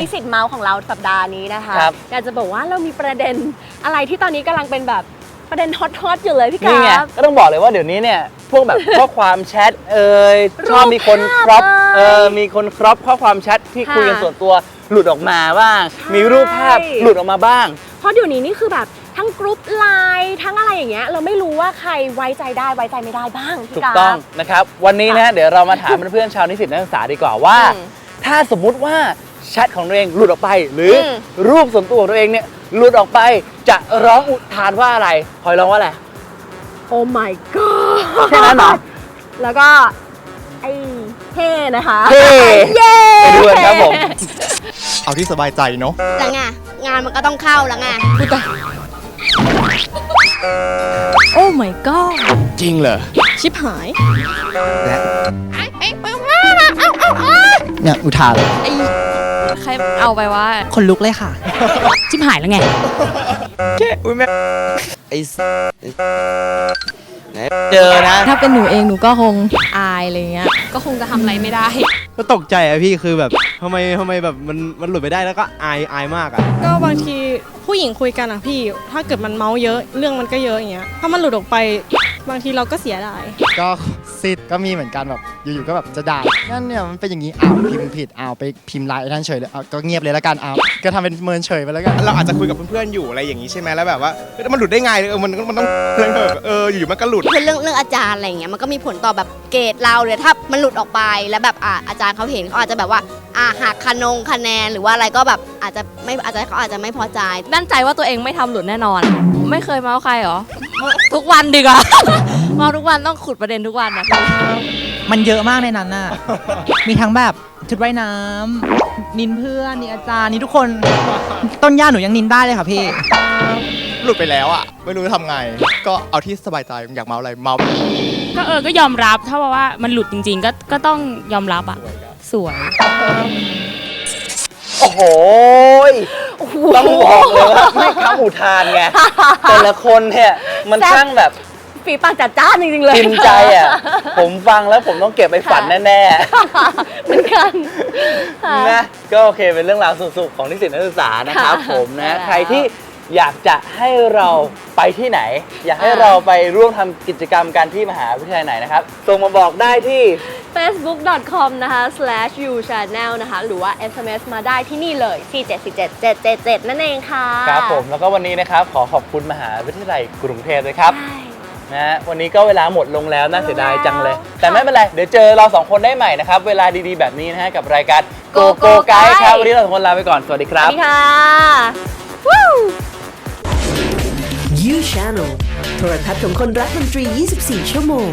นิสิตเมาส์ของเราสัปดาห์นี้นะคะครับ อยากจะบอกว่าเรามีประเด็นอะไรที่ตอนนี้กำลังเป็นแบบประเด็นฮอตๆอยู่เลยพี่กานี่ไงฟก็ต้องบอกเลยว่าเดี๋ยวนี้เนี่ยพวกแบบข้อความแชทเอ่ยรูปชอบมีคนครอปภาพเออมีคนครอปข้อความแชทที่ค่ะคุยกันส่วนตัวหลุดออกมาบ้าง ใช่ มีรูปภาพหลุดออกมาบ้าง เพราะเดี๋ยวนี้นี่คือแบบทั้งกรุ๊ปไลน์ทั้งอะไรอย่างเงี้ยเราไม่รู้ว่าใครไว้ใจได้ไว้ใจไม่ได้บ้างพี่ถูกกาฟ ต้องนะครับ วันนี้นะเดี๋ยวเรามาถามเพื่อนๆชาวนิสิตนักศึกษาดีกว่าว่า อืมถ้าสมมุติว่า แชทของตัวเองหลุดออกไป หรืออม รูปส่วนตัวของตัวเองเนี่ยหลุดออกไปจะร้องอุทานว่าอะไรพลอยร้องว่าอะไร โอ้ my god แค่นั้นเหรอ แล้วก็ ไอ้เท่นะคะเท่เย้ไปดูกันครับผม เอาที่สบายใจเนาะแล้วไงงานมันก็ต้องเข้าแล้วไงโอ้ my god จริงเหรอ ชิบหายเนี่ยอุทานไอ้ ใครเอาไปว่าคนลุกเลยค่ะชิบหายแล้วไงไอ้เจอนะ ถ้าเป็นหนูเองหนูก็คงอายอะไรเงี้ย ก็คงจะทำอะไรไม่ได้ ก็ตกใจอะพี่คือแบบทำไมทำไมแบบมันมันหลุดไปได้แล้วก็อายอายมากอะก็บางทีผู้หญิงคุยกันอะพี่ ถ้าเกิดมันเมาส์เยอะ เรื่องมันก็เยอะอย่างเงี้ย ถ้ามันหลุดออกไป บางทีเราก็เสียดาย ก็สิทธิ์ก็มีเหมือนกันแบบอยู่ๆก็แบบจะด่านั่นเนี่ยมันเป็นอย่างนี้อ้าวพิมพ์ผิดอ้าวไปพิมพ์ไลน์ไอ้นั่นเฉยเลยอ้าวก็เงียบเลยแล้วกันอ้าวก็ทำเป็นเมินเฉยไปแล้วกันเราอาจจะคุยกับเพื่อนๆอยู่อะไรอย่างนี้ใช่ไหมแล้วแบบว่าเฮ้ยมันหลุดได้ไงเออมันมันต้องแบบเอออยู่ๆมันก็หลุด คือเรื่องเรื่องอาจารย์อะไรอย่างเงี้ยมันก็มีผลต่อแบบเกรดเราเลยถ้ามันหลุดออกไปแล้วแบบอะอาจารย์เขาเห็นเขาอาจจะแบบว่าอะหักคะนงคะแนนหรือว่าอะไรก็แบบอาจจะไม่อาจจะเขาอาจจะไม่พอใจ มั่นใจว่าตัวเองไม่ทำหลุดแน่นอน ไม่เคยเมาส์ใครเหรอ ทุกวันดีกว่า เมาส์ทุกวันต้องขุดประเด็นทุกวันนะมันเยอะมากในนั้นน่ะ มีทั้งแบบชุดว่ายน้ำนินเพื่อนนินอาจารย์นินทุกคน ต้นย่าหนูยังนินได้เลยค่ะพี่ หลุดไปแล้วอะ ไม่รู้จะทำไง ก็เอาที่สบายใจอยากเมาอะไรเมาก็เออก็ยอมรับถ้าว่ามันหลุดจริง ๆ ก็ก็ต้องยอมรับอะ สวย โอ้โหย ต้องบอกเลยว่าไม่คำอุทานไงแต่ละคนเนี่ยมันแซ่บช่างแบบฝีปากจัดจ้านจริงๆเลยกินใจอะ ผมฟังแล้วผมต้องเก็บไปฝันแน่เหมือนกันค่ะๆนะก็โอเคเป็นเรื่องราวสุขๆของนิสิตนักศึกษานะครับค่ะผมนะใช่แล้วใครที่อยากจะให้เราไปที่ไหน อยากให้อ่าเราไปร่วมทำกิจกรรมกันที่มหาวิทยาลัยไหนนะครับส่งมาบอกได้ที่ facebook.com นะคะ slash u channel นะคะ หรือว่า sms มาได้ที่นี่เลย 4 7 4 7 7 7 7 นั่นเองค่ะ ครับผมแล้วก็วันนี้นะครับ ขอขอบคุณมหาวิทยาลัยกรุงเทพด้วยครับ ใช่ นะฮะวันนี้ก็เวลาหมดลงแล้วน่าเสียดายจังเลยหมดแล้วแต่ไม่เป็นไร เดี๋ยวเจอเราสองคนได้ใหม่นะครับ เวลาดีๆแบบนี้นะฮะกับรายการ Go Go Go Go Guide ครับ Guide วันนี้เราสองคนลาไปก่อน สวัสดีคสรัวับ สดีค่ะ Woo! You Channel โทรทัศน์ของคนรักดนตรี 24 ชั่วโมง